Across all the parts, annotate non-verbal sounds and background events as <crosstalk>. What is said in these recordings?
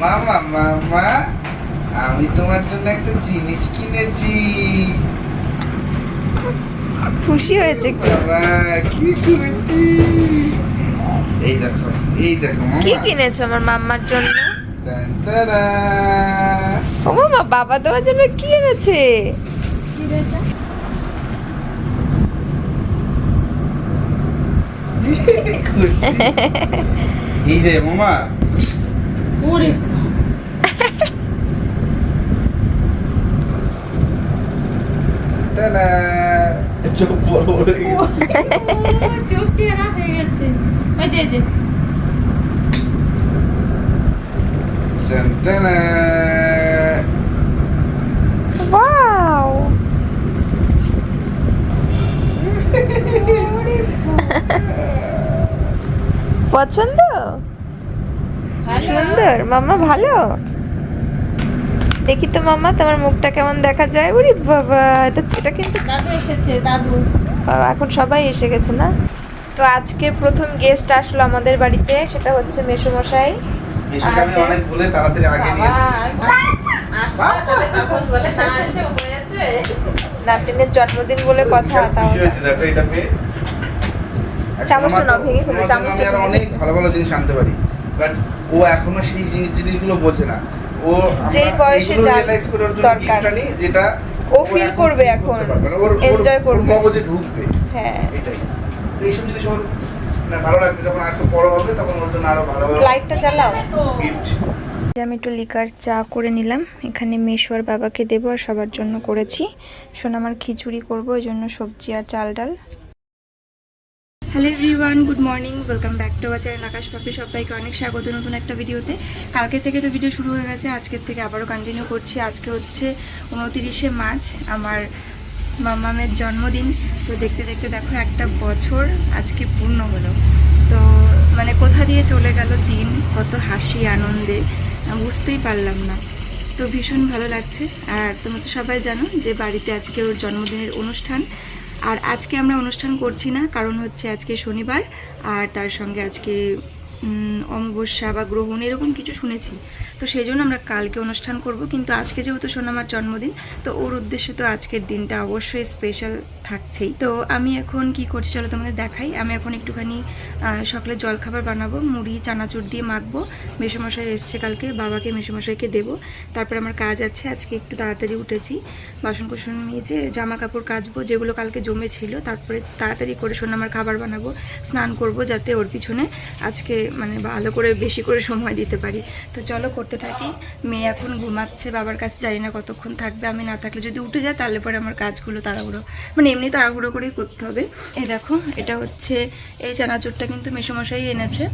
মামা মামা আমি তোমার জন্য একটা জিনিস কিনেছি। খুশি হয়েছে কি? বাবা কি কিনেছি? এই দেখো এই দেখো কি কিনেছো আমার মাম্মার জন্য? ও মামা বাবা তোমার জন্য কি এনেছে। <laughs> এই যে মামা। ওরে টানা। চোখ বড় বড় হয়ে গেছে। <laughs> চোখ টেরা হয়ে গেছে। ওই যে যে। টান <laughs> পছন্দ? সুন্দর। মামা ভালো? দেখি তো মাম্মা তোমার মুখটা কেমন দেখা যায়? ওরে বাবা এটা এটা কিন্তু দাদু এসেছে দাদু। বাবা, এখন সবাই এসে গেছে না? তো আজকে প্রথম গেস্ট আসলো আমাদের বাড়িতে সেটা হচ্ছে মেসোমশাই অনেক ভুলে তাড়াতাড়ি আগে নিয়ে আসা। তাহলে তখন বলে না এসে হয়েছে নাতিনের জন্মদিন বলে কথা পেয়ে। চামচটা নাও, ভেঙে ফেলো, চামচটা আমি অনেক ভালো ভালো জিনিস আনতে পারি। বাট ও এখনও সেই জিনিসগুলো বোঝে না। ও বয়সে যা জন্য gift আনি, যেটা ও feel করবে এখন, ওর ওর করবে। মগজে ঢুকবে। হ্যাঁ। এটাই। তো এইসব জিনিস ওর ভালো লাগবে। যখন আর একটু বড় হবে তখন ওর জন্য আরও ভালো ভালো লাইটটা জ্বালাও। গিফট আমি একটু লিকার চা করে নিলাম। এখানে মেশো আর বাবাকে দেবো আর সবার জন্য করেছি। শোন আমার খিচুড়ি করব ওই জন্য সবজি আর চাল ডাল। Hello everyone good morning welcome back to channel Akash Papi সবাইকে অনেক স্বাগত নতুন একটা ভিডিওতে। কালকে থেকে তো ভিডিও শুরু হয়ে গেছে, আজকের থেকে আবারও কন্টিনিউ করছি। আজকে হচ্ছে উনতিরিশে মার্চ, আমার মামামের জন্মদিন। তো দেখতে দেখতে দেখো, একটা বছর আজকে পূর্ণ হলো। তো মানে কোথা দিয়ে চলে গেল দিন? কত হাসি, আনন্দে। বুঝতেই পারলাম না। তো ভীষণ ভালো লাগছে। আর তোমরা তো সবাই জানো যে বাড়িতে আজকে ওর জন্মদিনের অনুষ্ঠান। আর আজকে আমরা অনুষ্ঠান করছি না, কারণ হচ্ছে আজকে শনিবার, আর তার সঙ্গে আজকে অমাবস্যা বা গ্রহণ এরকম কিছু শুনেছি। তো সেই জন্য আমরা কালকে অনুষ্ঠান করব, কিন্তু আজকে যেহেতু সোনামার জন্মদিন, তো ওর উদ্দেশ্যে তো আজকের দিনটা অবশ্যই স্পেশাল থাকছেই। তো আমি এখন কি করছি চলো তোমাদের দেখাই। আমি এখন একটুখানি সকালে জলখাবার বানাবো, মুড়ি, চানাচুর দিয়ে মাখবো। মেসোমশাই এসছে কালকে, বাবাকে, মেসোমশাইকে দেবো। তারপরে আমার কাজ আছে, আজকে একটু তাড়াতাড়ি উঠেছি। বাসন কুসন নিয়েছে জামা কাপড় কাচবো, যেগুলো কালকে জমেছিল, তারপরে তাড়াতাড়ি করে শোন আমার খাবার বানাবো, স্নান করব, যাতে ওর পিছনে আজকে মানে ভালো করে, বেশি করে সময় দিতে পারি। তো চলো করতে থাকি। মেয়ে এখন ঘুমাচ্ছে, বাবার কাছে জানি না কতক্ষণ থাকবে। আমি না থাকলে যদি উঠে যায়, তাহলে পরে আমার কাজগুলো তাড়াহুড়ো। মানে এমনি তাড়াহুড়ো করেই করতে হবে। এই দেখো, এটা হচ্ছে, এই চানাচুরটা কিন্তু মেসোমশাই এনেছে।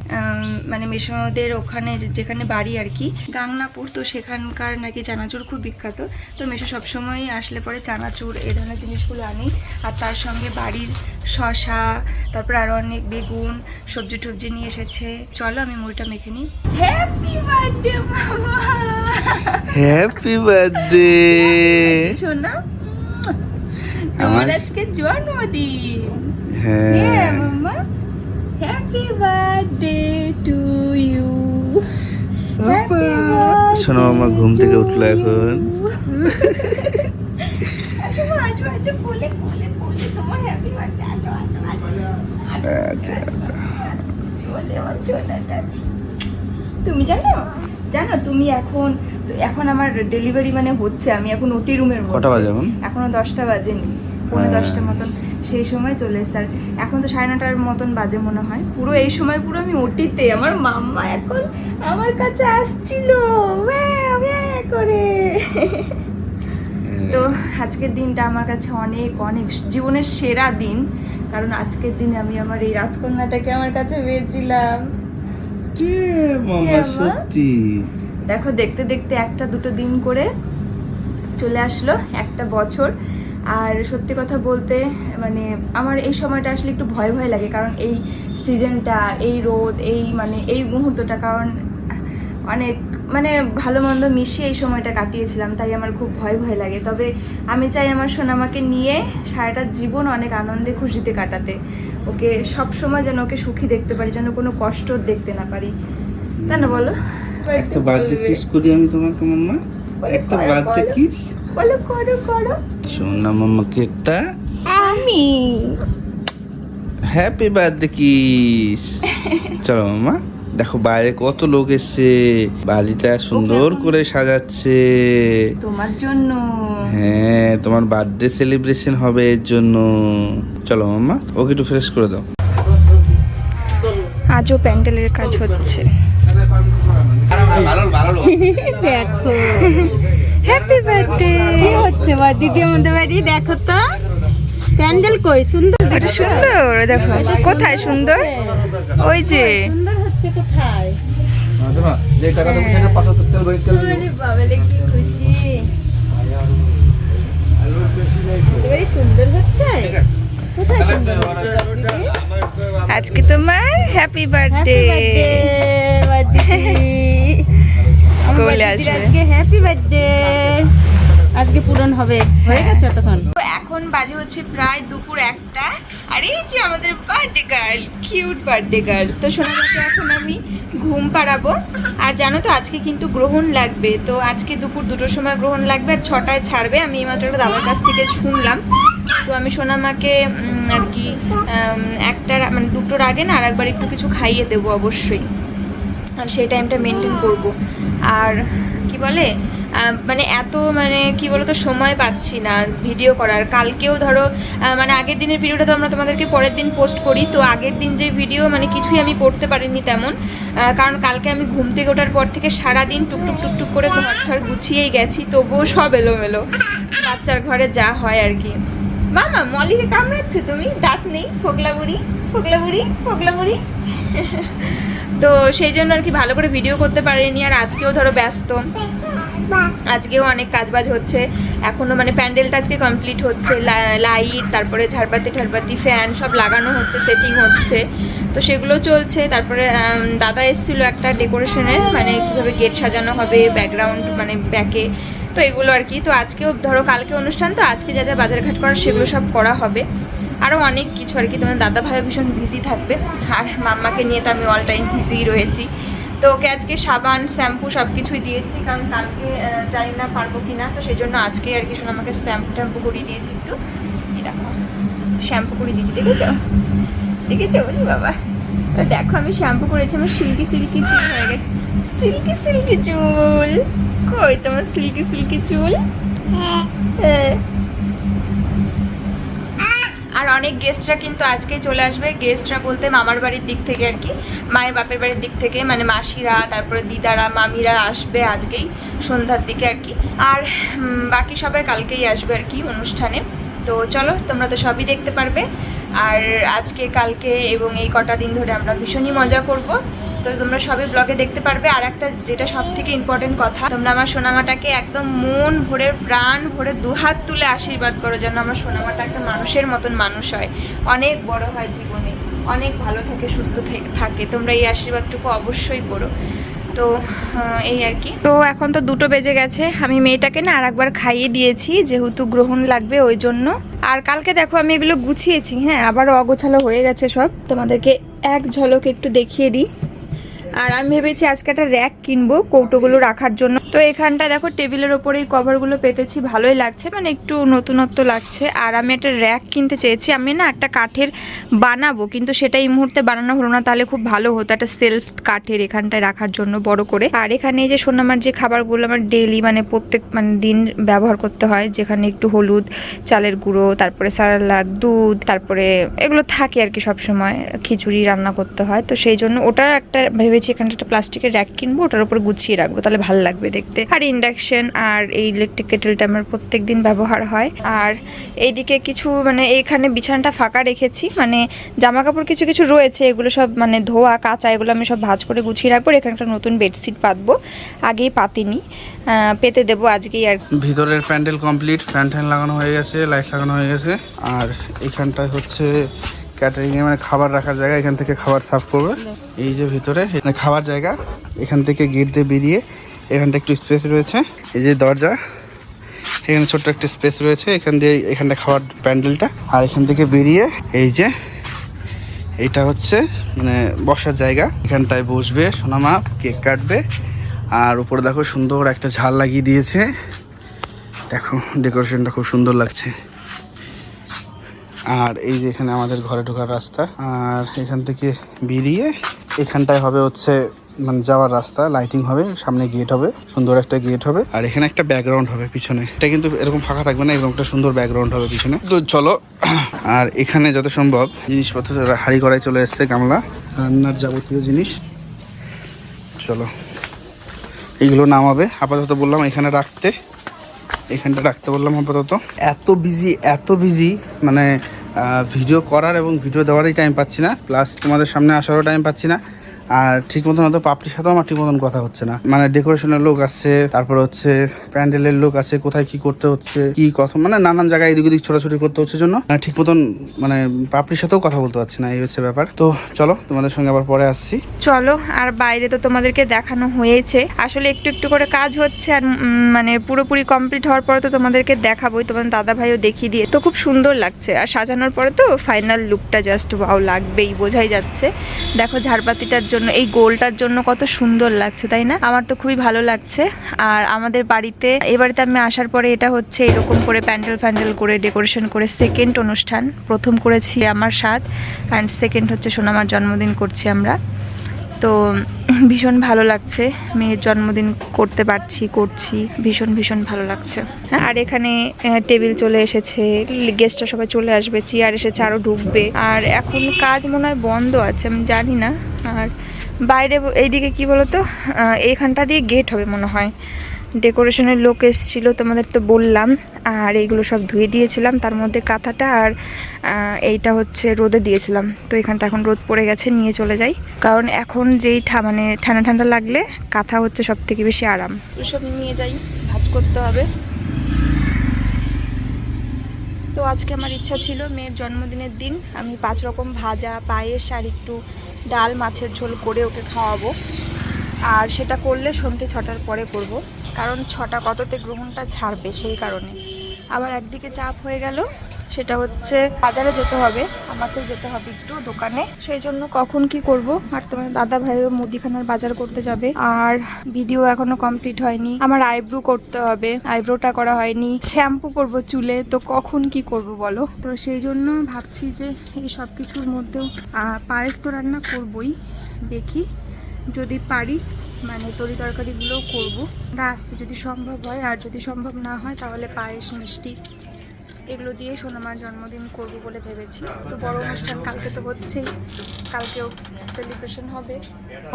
মানে মেসোদের ওখানে যেখানে বাড়ি আর কি। গাংনাপুর, তো সেখানকার নাকি চানাচুর খুব বিখ্যাত। তো মেসো সবসময় আসলে পরে চানাচুর, এই ধরনের জিনিসগুলো আনি আর তার সঙ্গে বাড়ির শশা তারপর আরও অনেক বেগুন সবজি টবজি নিয়ে এসেছে। চলো আমি মুড়িটা মেখে নিই। হ্যাপি বার্থডে মামা! হ্যাপি বার্থডে শোনা তোমার আজকে জন্মদিন। হ্যাঁ। হ্যাঁ মাম্মা হ্যাপি বার্থডে টু ইউ শোনো মামা ঘুম থেকে উঠল এখন। <laughs> আসো আসো আসো বলে বলে। তুমি জানো? জানো তুমি এখন এখন আমার ডেলিভারি মানে হচ্ছে আমি এখন ওটি রুমের কটা বাজে এখন? এখনও দশটা বাজেনি পৌনে হ্যাঁ। দশটার মতন। সেই সময় চলে এসছে আর এখন তো সাড়ে নটার মতন বাজে মনে হয়। পুরো এই সময় পুরো আমি ওটিতে আমার মাম্মা এখন আমার কাছে আসছিল। করে। তো আজকের দিনটা আমার কাছে অনেক অনেক জীবনের সেরা দিন। কারণ আজকের দিনে আমি আমার এই রাজকন্যাটাকে আমার কাছে পেয়েছিলাম। সত্যি? দেখো দেখতে দেখতে একটা দুটো দিন করে চলে আসলো একটা বছর। আর সত্যি কথা বলতে মানে আমার এই সময়টা আসলে একটু ভয় ভয় লাগে। কারণ এই সিজনটা এই রোদ এই মানে এই মুহূর্তটা কারণ অনেক মানে ভালো মন্দ মিশিয়ে এই সময়টা কাটিয়েছিলাম তাই আমার খুব ভয় ভয় লাগে। তবে আমি চাই আমার সোনামাকে নিয়ে সারাটা জীবন অনেক আনন্দে খুশিতে কাটাতে। ওকে সব সময় যেন ওকে সুখী দেখতে পারি যেন কোনো কষ্ট দেখতে না পারি। তাই না বলো? একটা বার্থডে কিস করি আমি তোমাকে মাম্মা? একটা বার্থডে কিস? বলো করো করো। সোনা মাম্মাকে একটা আমি। Happy birthday kiss. চলো মাম্মা। দেখো বাইরে কত লোক এসছে। বাড়িটা সুন্দর করে সাজাচ্ছে। তোমার জন্য। হ্যাঁ তোমার বার্থডে সেলিব্রেশন হবে এর জন্য। চলো মাম্মা ওকে একটু ফ্রেশ করে দাও। আজও প্যান্ডেলের কাজ হচ্ছে। দেখো। হ্যাপি বার্থডে কি হচ্ছে বা দিদি আমাদের বাড়ি দেখো তো। প্যান্ডেল কই? সুন্দর এটা সুন্দর দেখো। কোথায় সুন্দর? ওই যে। সুন্দর হচ্ছে কোথায়? যে টাকা দেবো পাঁচ তেল ভরে তেল বাবালে কি খুশি। আমাদের সুন্দর হচ্ছে? কোথায় সুন্দর আজকে তোমার হ্যাপি বার্থডে কোলে আসবে। আজকে হ্যাপি বার্থডে আজকে পূরণ হবে। হয়ে গেছে তখন এখন বাজে হচ্ছে প্রায় দুপুর একটা। আর এই যে আমাদের birthday girl cute birthday girl তো সোনামাকে এখন আমি ঘুম পাড়াবো। আর জানো তো, আজকে কিন্তু গ্রহণ লাগবে। তো আজকে দুপুর দুটোর সময় গ্রহণ লাগবে, আর ছটায় ছাড়বে। আমি এইমাত্র দাদার কাছ থেকে শুনলাম। তো আমি সোনামাকে আর কি একটার মানে দুটোর আগে না আর একবার একটু কিছু খাইয়ে দেবো অবশ্যই। আর সেই টাইমটা মেনটেন করব। আর কি বলে মানে এত মানে কি বলতো, সময় পাচ্ছি না ভিডিও করার। কালকেও ধরো মানে আগের দিনের ভিডিওটা তো আমরা তোমাদেরকে পরের দিন পোস্ট করি, তো আগের দিন যে ভিডিও মানে কিছুই আমি করতে পারিনি তেমন। কারণ কালকে আমি ঘুম থেকে ওঠার পর থেকে সারা দিন টুকটুক টুকটুক করে ঘর ঠর গুছিয়েই গেছি, তবুও সব এলোমেলো। বাচ্চার ঘরে যা হয় আর কি। মামা, মলিকে কামড়াচ্ছে তুমি? দাঁত নেই? ফোকলা বুড়ি? ফোকলা বুড়ি? ফোকলা বুড়ি? তো সেই জন্য আর কি ভালো করে ভিডিও করতে পারিনি, আর আজকেও ধরো ব্যস্ত। আজকেও অনেক কাজবাজ হচ্ছে। এখনও মানে প্যান্ডেলটা আজকে কমপ্লিট হচ্ছে। লাইট তারপরে ঝাড়বাতি ঠাড়বাতি ফ্যান সব লাগানো হচ্ছে সেটিং হচ্ছে। তো সেগুলো চলছে। তারপরে দাদা এসেছিল একটা ডেকোরেশনের মানে কীভাবে গেট সাজানো হবে ব্যাকগ্রাউন্ড মানে ব্যাকে তো এগুলো আর কি। তো আজকেও, ধরো কালকে অনুষ্ঠান, তো আজকে যা যা বাজারঘাট করার সেগুলো সব করা হবে। আরও অনেক কিছু আর কি। তোমার দাদা ভাই ভীষণ বিজি থাকবে। আর মাম্মাকে নিয়ে তো আমি অল টাইম বিজি রয়েছি। তো ওকে আজকে সাবান, শ্যাম্পু সব কিছুই দিয়েছি, কারণ কালকে জানি না পারব কি না তো সেই জন্য আজকে আর কি শোনো আমাকে শ্যাম্পু ট্যাম্পু করিয়ে দিয়েছি একটু। দেখো, শ্যাম্পু করে দিয়েছি, দেখেছ? দেখেছ বলি বাবা? দেখো, আমি শ্যাম্পু করেছি, আমার সিল্কি সিল্কি চুল হয়ে গেছে। সিল্কি সিল্কি চুল! কই তোমার সিল্কি সিল্কি চুল? হ্যাঁ। আর অনেক গেস্টরা কিন্তু আজকেই চলে আসবে। গেস্টরা বলতে মামার বাড়ির দিক থেকে আর কি। মায়ের বাপের বাড়ির দিক থেকে মানে মাসিরা, তারপরে দিদারা, মামিরা আসবে আজকেই সন্ধ্যার দিকে আর কি। আর বাকি সবাই কালকেই আসবে আর কি অনুষ্ঠানে। তো চলো, তোমরা তো সবই দেখতে পারবে। আর আজকে, কালকে এবং এই কটা দিন ধরে আমরা ভীষণই মজা করব। তো তোমরা সবই ব্লগে দেখতে পারবে। আর একটা যেটা সব থেকে ইম্পর্টেন্ট কথা, তোমরা আমার সোনামাটাকে একদম মন ভরে, প্রাণ ভরে দুহাত তুলে আশীর্বাদ করো যেন আমার সোনামাটা একটা মানুষের মতন মানুষ হয়। অনেক বড় হয় জীবনে। অনেক ভালো থাকে, সুস্থ থাকে। তোমরা এই আশীর্বাদটুকু অবশ্যই করো। তো এই আর কি। তো এখন তো দুটো বেজে গেছে। আমি মেয়েটাকে না আর একবার খাইয়ে দিয়েছি, যেহেতু গ্রহণ লাগবে ওই জন্য। আর কালকে দেখো আমি এগুলো গুছিয়েছি হ্যাঁ? আবারও অগোছালো হয়ে গেছে সব। তোমাদেরকে এক ঝলক একটু দেখিয়ে দিই। আর আমি ভেবেছি আজকে একটা র্যাক কিনবো কৌটোগুলো রাখার জন্য। তো এখানটা দেখো টেবিলের ওপরে এই কভারগুলো পেতেছি, ভালোই লাগছে। মানে একটু নতুনত্ব লাগছে। আর আমি একটা র্যাক কিনতে চেয়েছি। আমি না একটা কাঠের বানাবো, কিন্তু সেটা এই মুহূর্তে বানানো হলো না, তাহলে খুব ভালো হতো একটা সেলফ কাঠের এখানটায় রাখার জন্য বড় করে। আর এখানে এই যে সোনামার যে খাবারগুলো আমার ডেইলি মানে প্রত্যেক মানে দিন ব্যবহার করতে হয়, যেখানে একটু হলুদ, চালের গুঁড়ো, তারপরে সারালাক দুধ, তারপরে এগুলো থাকে আর কি সবসময়, খিচুড়ি রান্না করতে হয়। তো সেই জন্য ওটা একটা ভেবেছি এখানটা একটা প্লাস্টিকের র্যাক কিনবো, ওটার উপর গুছিয়ে রাখব, তাহলে ভালো লাগবে দেখতে। আর ইন্ডাকশন আর এই ইলেকট্রিক কেটেলটা আমার প্রত্যেক দিন ব্যবহার হয়। আর এইদিকে কিছু মানে এইখানে বিছানাটা ফাঁকা রেখেছি। মানে জামা কাপড় কিছু কিছু রয়েছে, এগুলো সব মানে ধোয়া, কাঁচা, এগুলো আমি সব ভাঁজ করে গুছিয়ে রাখব এখানে একটা নতুন বেডশিট পাতবো। আগেই পাতিনি। পেতে দেবো আজকেই আর ভিতরের প্যান্ডেল কমপ্লিট, ফ্যান ট্যান লাগানো হয়ে গেছে, লাইট লাগানো হয়ে গেছে। আর এখানটায় হচ্ছে ক্যাটারিং এ মানে খাবার রাখার জায়গা, এখান থেকে খাবার সার্ভ করবে। এই যে ভিতরে এখানে খাবার জায়গা, এখান থেকে গেট দিয়ে বেরিয়ে এখানটা একটু স্পেস রয়েছে। এই যে দরজা, এখানে ছোট্ট একটা স্পেস রয়েছে। এখান দিয়ে এখানটা খাওয়ার প্যান্ডেলটা। আর এখান থেকে বেরিয়ে এই যে, এইটা হচ্ছে মানে বসার জায়গা। এখানটায় বসবে, সোনামা কেক কাটবে। আর উপরে দেখো সুন্দর একটা ঝাল লাগিয়ে দিয়েছে। দেখো, ডেকোরেশনটা খুব সুন্দর লাগছে। আর এই যে এখানে আমাদের ঘরে ঢোকার রাস্তা। আর এখান থেকে বেরিয়ে এখানটায় হবে হচ্ছে মানে যাওয়ার রাস্তা লাইটিং হবে, সামনে গেট হবে, সুন্দর একটা গেট হবে। আর এখানে একটা ব্যাকগ্রাউন্ড হবে পিছনে। এটা কিন্তু এরকম ফাঁকা থাকবে না, এরকম একটা সুন্দর ব্যাকগ্রাউন্ড হবে পিছনে। তো চলো, আর এখানে যত সম্ভব জিনিসপত্র হাড়ি করাই চলে এসছে, গামলা, রান্নার যাবতীয় জিনিস, চলো। এইগুলো নামাবে, আপাতত বললাম এখানে রাখতে। এখানটা রাখতে বললাম আপাতত। এত বিজি এত বিজি মানে ভিডিও করার এবং ভিডিও দেওয়ারই টাইম পাচ্ছি না। প্লাস তোমাদের সামনে আসারও টাইম পাচ্ছি না। আর ঠিক মতন হয়তো পাপড়ির সাথেও আমার ঠিক মতন কথা হচ্ছে না। মানে ডেকোরেশনের লোক আসছে, তারপর হচ্ছে প্যান্ডেলের লোক আছে, কোথায় কি করতে হচ্ছে, কি কথা মানে নানান জায়গায় এদিক ওদিক ছোটাছুটি করতে হচ্ছে জন্য। ঠিক মতন মানে পাপড়ির সাথেও কথা বলতে পারছি না, এই হচ্ছে ব্যাপার। তো চলো, তোমাদের সঙ্গে আবার পরে আসছি। চলো, আর বাইরে তো তোমাদেরকে দেখানো হয়েছে। আসলে একটু একটু করে কাজ হচ্ছে আর মানে পুরোপুরি কমপ্লিট হওয়ার পরে তো তোমাদেরকে দেখাবোই। তোমার দাদা ভাইও দেখিয়ে দিয়ে তো খুব সুন্দর লাগছে। আর সাজানোর পরে তো ফাইনাল লুকটা জাস্ট ওয়াও লাগবেই, বোঝাই যাচ্ছে। দেখো ঝাড়বাতিটার জন্য, এই গোলটার জন্য কত সুন্দর লাগছে, তাই না? আমার তো খুবই ভালো লাগছে। আর আমাদের বাড়িতে বাড়িতে আমি আসার পরে এটা হচ্ছে এরকম করে প্যান্ডেল ফ্যান্ডেল করে ডেকোরেশন করে সেকেন্ড অনুষ্ঠান। প্রথম করেছি আমার স্বাদ অ্যান্ড সেকেন্ড হচ্ছে সোনামার জন্মদিন করছি আমরা। তো ভীষণ ভালো লাগছে, মেয়ের জন্মদিন করতে পারছি, করছি, ভীষণ ভীষণ ভালো লাগছে। আর এখানে টেবিল চলে এসেছে, গেস্টরা সবাই চলে আসবে, চেয়ার এসেছে আরও ঢুকবে। আর এখন কাজ মনে হয় বন্ধ আছে, আমি জানি না। আর বাইরে এইদিকে কি বলতো? আহ, এইখানটা দিয়ে গেট হবে মনে হয়। ডেকোরেশনের লোক এসেছিল তোমাদের তো বললাম। আর এইগুলো সব ধুয়ে দিয়েছিলাম তার মধ্যে কাঁথাটা আর এইটা হচ্ছে রোদে দিয়েছিলাম। তো এখানটা এখন রোদ পড়ে গেছে নিয়ে চলে যাই। কারণ এখন যেই মানে ঠান্ডা ঠান্ডা লাগলে কাঁথা হচ্ছে সব থেকে বেশি আরাম। সব নিয়ে যাই ভাজ করতে হবে। তো আজকে আমার ইচ্ছা ছিল মেয়ের জন্মদিনের দিন। আমি পাঁচ রকম ভাজা পায়েস আর একটু ডাল মাছের ঝোল করে ওকে খাওয়াবো। আর সেটা করলে সন্ধ্যে ছটার পরে করব। কারণ ছটা কততে গ্রহণটা ছাড়বে সেই কারণে। আবার একদিকে চাপ হয়ে গেল। সেটা হচ্ছে বাজারে যেতে হবে, আমাকে যেতে হবে একটু দোকানে। সেই জন্য কখন কি করব? আর তোমার দাদা ভাইও মুদিখানার বাজার করতে যাবে। আর ভিডিও এখনও কমপ্লিট হয়নি। আমার আইব্রো করতে হবে। আইব্রোটা করা হয়নি। শ্যাম্পু করব চুলে। তো কখন কি করব বলো? তো সেই জন্য ভাবছি যে এই সব কিছুর মধ্যেও পায়েস তো রান্না করবই। দেখি যদি পারি মানে তরি তরকারিগুলোও করব। আসতে যদি সম্ভব হয়। আর যদি সম্ভব না হয়, তাহলে পায়েস মিষ্টি এগুলো দিয়ে সোনামার জন্মদিন করব বলে ভেবেছি। তো বড় অনুষ্ঠান কালকে তো হচ্ছেই। কালকেও সেলিব্রেশন হবে।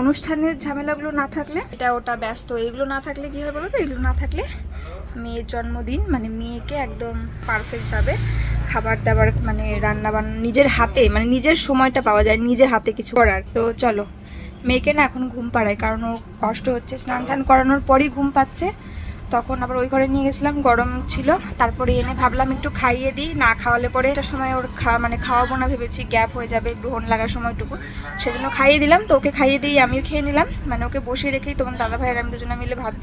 অনুষ্ঠানের ঝামেলাগুলো না থাকলে এটা ওটা ব্যস্ত। এগুলো না থাকলে কী হয় বলো তো এগুলো না থাকলে মেয়ের জন্মদিন মানে মেয়েকে একদম পারফেক্টভাবে খাবার দাবার মানে রান্না বান্না নিজের হাতে মানে নিজের সময়টা পাওয়া যায়, নিজে হাতে কিছু করার। তো চলো, মেয়েকে না এখন ঘুম পাড়ায়, কারণ ও কষ্ট হচ্ছে। স্নান টান করানোর পরই ঘুম পাচ্ছে। তখন আবার ওই ঘরে নিয়ে গেছিলাম গরম ছিল। তারপরে এনে ভাবলাম একটু খাইয়ে দিই না খাওয়ালে পরে একটা সময় ওর খা মানে খাওয়াবো না ভেবেছি গ্যাপ হয়ে যাবে গ্রহণ লাগার সময়টুকু। সেজন্য খাইয়ে দিলাম তো ওকে খাইয়ে দিয়ে আমিও খেয়ে নিলাম। মানে ওকে বসিয়ে রেখেই তোমার দাদা ভাইয়ের আমি দুজনে মিলে ভাত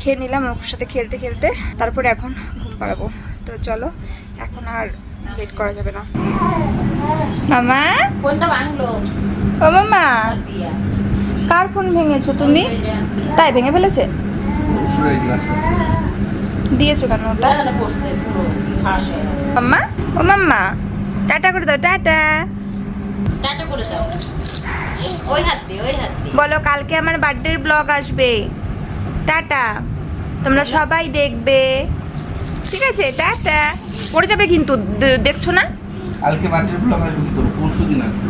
খেয়ে নিলাম ওর সাথে খেলতে খেলতে। তারপরে এখন ঘুম পাড়াবো। তো চলো এখন আর লেট করা যাবে না। মামা? কোনটা ভাঙলো। ও মামা কার ফোন ভেঙেছো তুমি? তাই ভেঙে ফেলেছে? দিয়েছ কেন ওটা? হয়ে। মাম্মা ও মাম্মা টাটা করে দাও টাটা। টাটা করে দাও। ওই হাত দিয়ে ওই হাত দিয়ে। বলো কালকে আমার বার্থডের ব্লগ আসবে। টাটা। তোমরা সবাই দেখবে। ঠিক আছে টাটা। পড়ে যাবে কিন্তু দেখছ না? কালকে ব্লগ আসবে কি পরশু দিন আসবে।